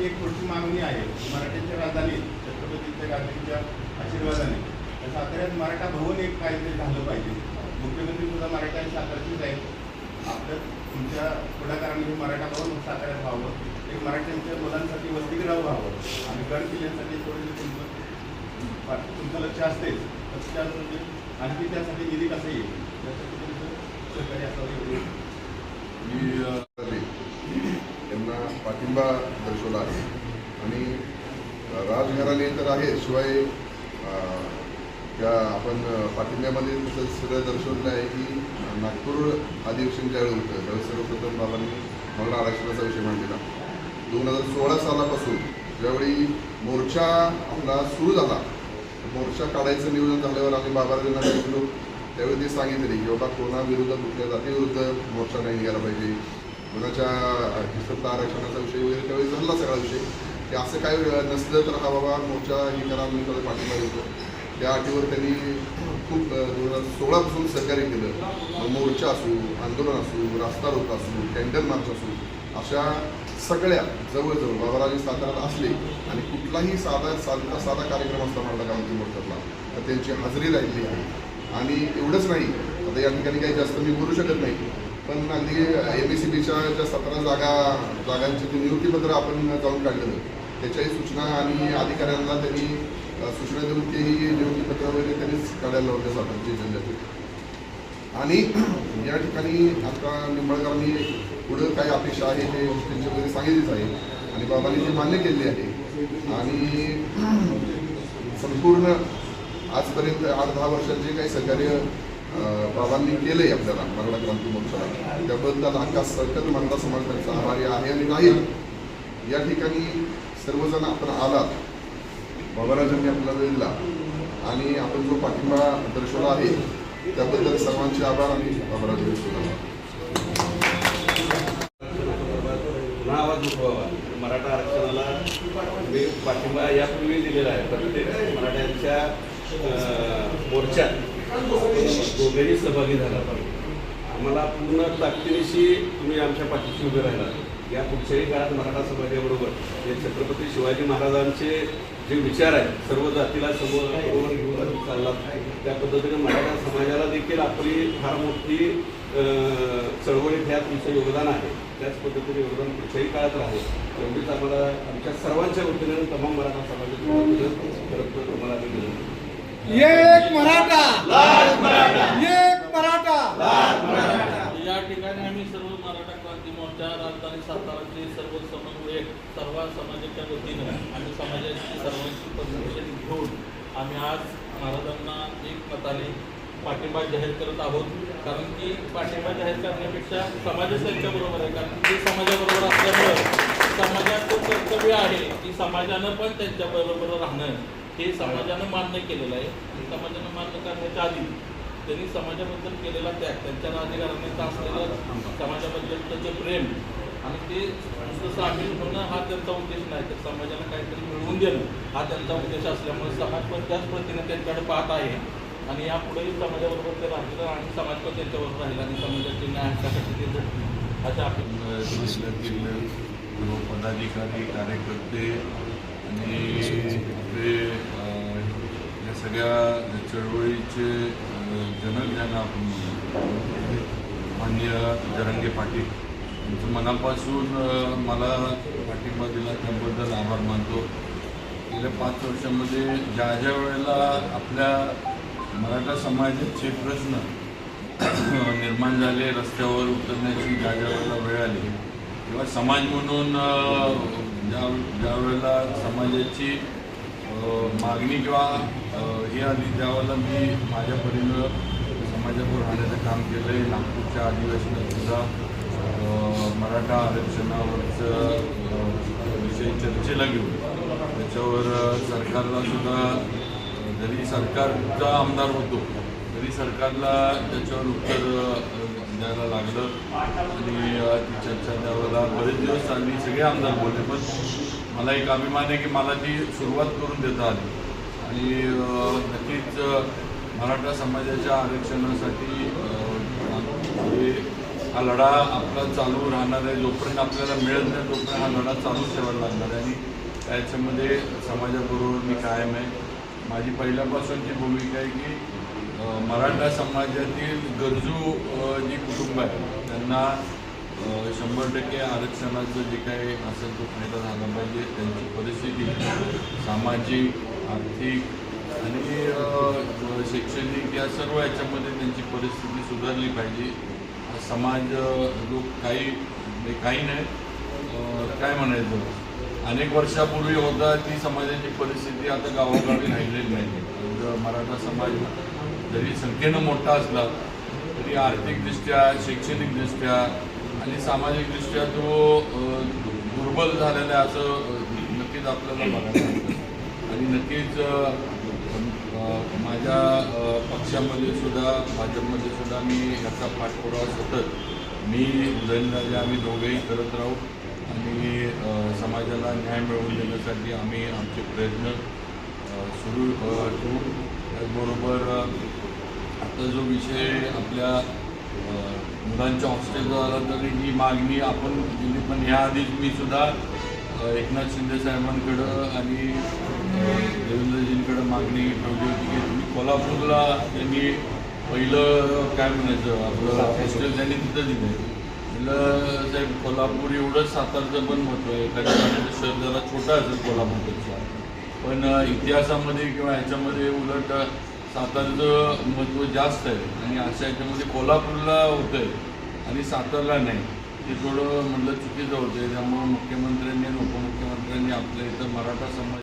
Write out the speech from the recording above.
आमची एक मोठी मागणी आहे. मराठ्यांच्या राजधानी छत्रपतींच्या गांधींच्या आशीर्वादाने. तर साताऱ्यात मराठा भवन एक काहीतरी झालं पाहिजे. मुख्यमंत्री सुद्धा मराठा आणि साताऱ्याचीच आहेत. आपलं तुमच्या पुढाकाराने हे मराठा भवन साताऱ्यात व्हावं. एक मराठ्यांच्या मुलांसाठी वसतिगृह व्हावं. आणि गड किल्ल्यांसाठी थोडेसे तुमचं तुमचं लक्ष असतेच तर त्यासाठी म्हणजे आणखी त्यासाठी निधी कसं येईल? त्यासाठी तुमचं सहकार्य असावं मी त्यांना पाठिंबा दर्शवला आहे. आणि अ, राजघराणे तर आहे शिवाय त्या आपण पाठिंब्यामध्ये सगळं दर्शवलं आहे की नागपूर अधिवेशन ज्यावेळी होतं. त्यावेळी सर्वप्रथम बाबांनी मराठा आरक्षणाचा विषय मांडलेला. दोन हजार सोळा सालापासून ज्यावेळी मोर्चा आपला सुरू झाला मोर्चा काढायचं नियोजन झाल्यावर आम्ही बाबाराजांना भेटलो. त्यावेळी ते सांगितले की बाबा कोणाविरुद्ध कुठल्या जातीविरुद्ध मोर्चा नाही निघाला पाहिजे. मुलाच्या हिसत आरक्षणाचा विषय वगैरे त्यावेळी झाला सगळा विषय. की असं काय नसलं तर हा बाबा मोर्चा हे करा मी त्याला पाठिंबा देतो. त्या अटीवर त्यांनी खूप दोन हजार सोळापासून सहकार्य केलं. मोर्चा असू आंदोलन असू रास्ता रोक असू टेंडर मार्च असू अशा सगळ्या जवळजवळ बाबाराजे साताऱ्यात असले आणि कुठलाही साधा साधा साधा कार्यक्रम असला मराठा क्रांती मोर्चातला तर त्यांची हजेरी राहिली आहे. आणि एवढंच नाही आता या ठिकाणी काही जास्त मी बोलू शकत नाही. पण अगदी एम सी बीच्या ज्या सतरा जागा जागांचे नियुक्तीपत्र आपण जाऊन काढलेलं त्याच्याही सूचना आणि अधिकाऱ्यांना त्यांनी सूचना देऊन तेही नियुक्तीपत्र वगैरे त्यांनीच काढायला होते सातारचे जिल्ह्यातील आणि या ठिकाणी आता निंबाळकरांनी पुढं काय अपेक्षा आहे ते त्यांच्या वगैरे सांगितलीच आहे. आणि बाबांनी ते मान्य केलेली आहे आणि संपूर्ण आजपर्यंत आठ दहा वर्षात जे काही सहकार्य बाबांनी केलं आहे आपल्याला मराठा क्रांती मोर्चाला. त्याबद्दल आका सरकार मराठा समाज त्यांचा आभारी आहे आणि राहील. या ठिकाणी सर्वजण आपण आलात. बाबाराजांनी आपला वेळ दिला. आणि आपण जो पाठिंबा दर्शवला आहे त्याबद्दल सर्वांचे आभार आणि बाबाराज दर्शवला आवाज उठवावा मराठा आरक्षणाला पाठिंबा यापूर्वी दिलेला आहे. प्रत्येक मराठ्यांच्या मोर्चात मोर्चात सहभागी झाला पाहिजे आम्हाला पूर्ण ताकदीनिशी तुम्ही आमच्या पाठीशी उभे राहिला या पुढच्याही काळात मराठा समाजाबरोबर जे छत्रपती शिवाजी महाराजांचे जे विचार आहेत सर्व जातीला समोर घेऊन चालला त्या पद्धतीने मराठा समाजाला देखील आपली फार मोठी चळवळीत ह्या तुमचं योगदान आहे. त्याच पद्धतीने योगदान पुढच्याही काळात राहील. एवढीच आम्हाला आमच्या सर्वांच्या वतीने तमाम मराठा समाजाच्या वतीने खरं तर तुम्हाला आम्ही विनंती एक मराठा. एक मराठा. या ठिकाणी आम्ही सर्व मराठा क्रांती मोर्चा राजधानी साताराचे सर्व समन्वयक सर्व समाजाच्या वतीनं आम्ही समाजाची सर्वांची परमिशन घेऊन आम्ही आज महाराजांना एक मताने पाठिंबा जाहीर करत आहोत. कारण की पाठिंबा जाहीर करण्यापेक्षा समाजच त्यांच्याबरोबर आहे. कारण ते समाजाबरोबर असल्यामुळं समाजाचं कर्तव्य आहे की समाजानं पण त्यांच्याबरोबर राहणं. हे समाजानं मान्य केलेलं आहे. आणि समाजानं मान्य करण्याच्या आधी त्यांनी समाजाबद्दल केलेला त्याग त्यांच्या राजकारण्याचा असलेलं समाजाबद्दलचं जे प्रेम आणि ते नुसतं सामील होणं हा त्यांचा उद्देश नाही. तर समाजाला काहीतरी मिळवून देणं हा त्यांचा उद्देश असल्यामुळे समाज पण त्याच पद्धतीने त्यांच्याकडे पाहत आहे. आणि यापुढेही समाजाबरोबर ते राहिलं आणि समाज पण त्यांच्याबरोबर राहील आणि समाजाचे न्याय हक्कासाठी ते झटतील अशा आपण जिल्ह्यातील पदाधिकारी कार्यकर्ते आणि सगळ्या चळवळीचे जनक ज्यांना आपण माननीय जरंगे पाटील यांचं मनापासून मला पाठिंबा दिला त्याबद्दल आभार मानतो. गेल्या पाच वर्षामध्ये ज्या ज्या वेळेला आपल्या मराठा समाजाचे प्रश्न निर्माण झाले रस्त्यावर उतरण्याची ज्या ज्या वेळेला वेळ आली किंवा समाज म्हणून ज्या ज्या वेळेला समाजाची मागणी किंवा हे आधी त्यावेळेला मी माझ्या परीनं समाजापूर राहण्याचं काम केलं आहे नागपूरच्या अधिवेशनातसुद्धा मराठा आरक्षणावरचं विषयी विषय चर्चेला घेऊन. त्याच्यावर सरकारला सुद्धा जरी सरकारचा आमदार होतो तरी सरकारला त्याच्यावर उत्तर द्यायला लागलं. आणि ती चर्चा त्यावेळेला बरेच दिवस चालली सगळे आमदार बोलले. पण मला एक अभिमान आहे की मला ती सुरुवात करून देता आली. आणि नक्कीच मराठा समाजाच्या आरक्षणासाठी हा लढा आपला चालू राहणार आहे. जोपर्यंत आपल्याला मिळत नाही तोपर्यंत हा लढा चालू ठेवायला लागणार आहे. आणि त्याच्यामध्ये समाजाबरोबर मी कायम आहे. माझी पहिल्यापासूनची भूमिका आहे की मराठा समाजातील गरजू जी कुटुंब आहे त्यांना शंभर टक्के आरक्षणाचं जे काही असेल तो फायदा झाला पाहिजे. त्यांची परिस्थिती सामाजिक आर्थिक आणि शैक्षणिक या सर्व याच्यामध्ये त्यांची परिस्थिती सुधारली पाहिजे. समाज लोक काही म्हणजे काही नाही. काय म्हणायचं? अनेक वर्षापूर्वी होता ती समाजाची परिस्थिती आता गावागावी राहिलेली नाही. मराठा समाज जरी संख्येनं मोठा असला तरी आर्थिकदृष्ट्या शैक्षणिकदृष्ट्या आणि सामाजिकदृष्ट्या तो दुर्बल झालेला आहे असं नक्कीच आपल्याला बघायला आणि नक्कीच माझ्या पक्षामध्ये सुद्धा भाजपमध्ये सुद्धा मी ह्याचा पाठपुरावा सतत मी उदयनराजे आम्ही दोघेही करत राहू आणि समाजाला न्याय मिळवून देण्यासाठी आम्ही आमचे प्रयत्न सुरू ठेवू. त्याचबरोबर आता जो विषय आपल्या मुलांच्या हॉस्टेलचा आला तरी ही मागणी आपण दिली पण ह्याआधीच मी सुद्धा एकनाथ शिंदे साहेबांकडं आणि देवेंद्रजींकडे मागणी ठेवली होती की तुम्ही कोल्हापूरला त्यांनी पहिलं काय म्हणायचं आपलं हॉस्टेल त्यांनी तिथं दिलं म्हटलं साहेब कोल्हापूर एवढंच सातारचं पण महत्त्व आहे. एखाद्या ठिकाणी शहर जरा छोटा असेल कोल्हापूरपेक्षा. पण इतिहासामध्ये किंवा ह्याच्यामध्ये उलट सातारचं महत्त्व जास्त आहे. आणि अशा ह्याच्यामध्ये कोल्हापूरला होतं आहे आणि सातारला नाही. ते थोडं म्हटलं चुकीचं होतं त्यामुळं मुख्यमंत्र्यांनी आणि उपमुख्यमंत्र्यांनी आपल्या इथं मराठा समाज